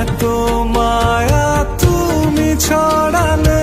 এত মায়া তুমি ছড়ালে।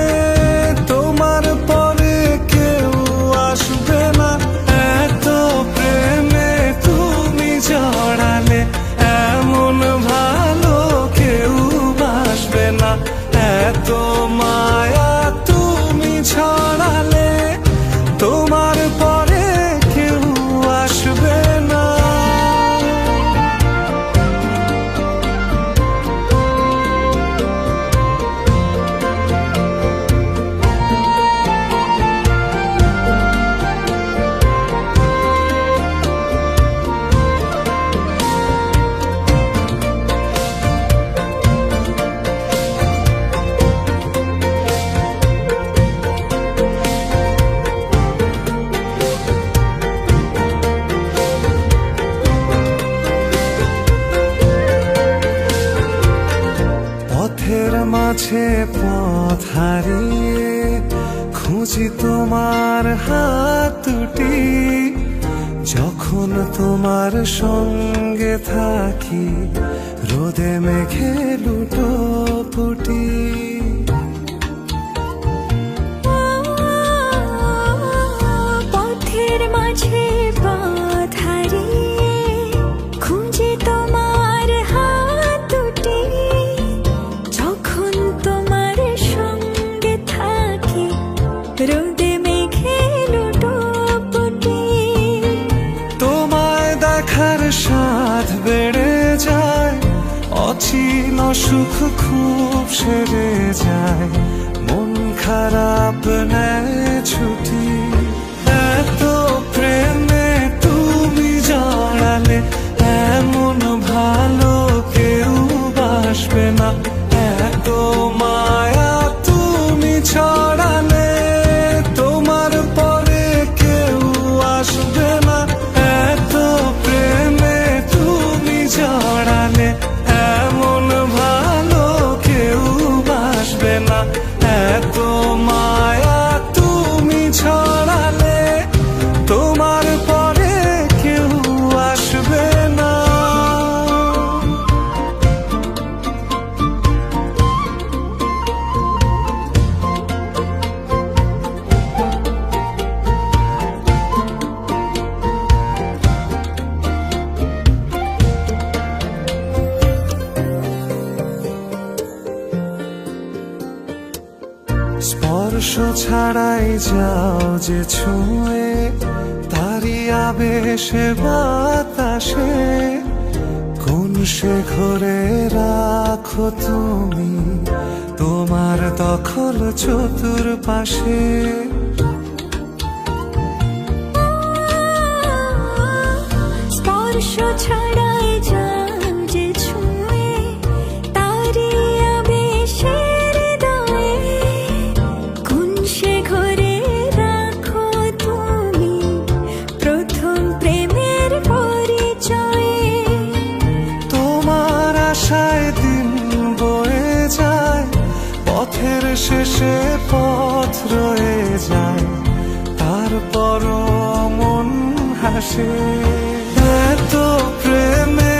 পথের মাঝে পথ হারিয়ে খুঁজি তোমার হাত দুটি। যখন তোমার সঙ্গে থাকি, রোদে মেঘে লুটো পুটি। স্বাদ বেড়ে যায় অচিন সুখ খুব সেরে যায়। মন খারাপ নেয় ছুটি। স্পর্শ ছাড়াই যাও যে ছুঁয়ে তারি আবেশে বাতাসে। কোন সে ঘরে রাখো তুমি তোমার দখল চতুর পাশে? স্পর্শ ছড়ায় যান শেষে পথ রয়ে যায় তারপর মন হাসে। এত প্রেমে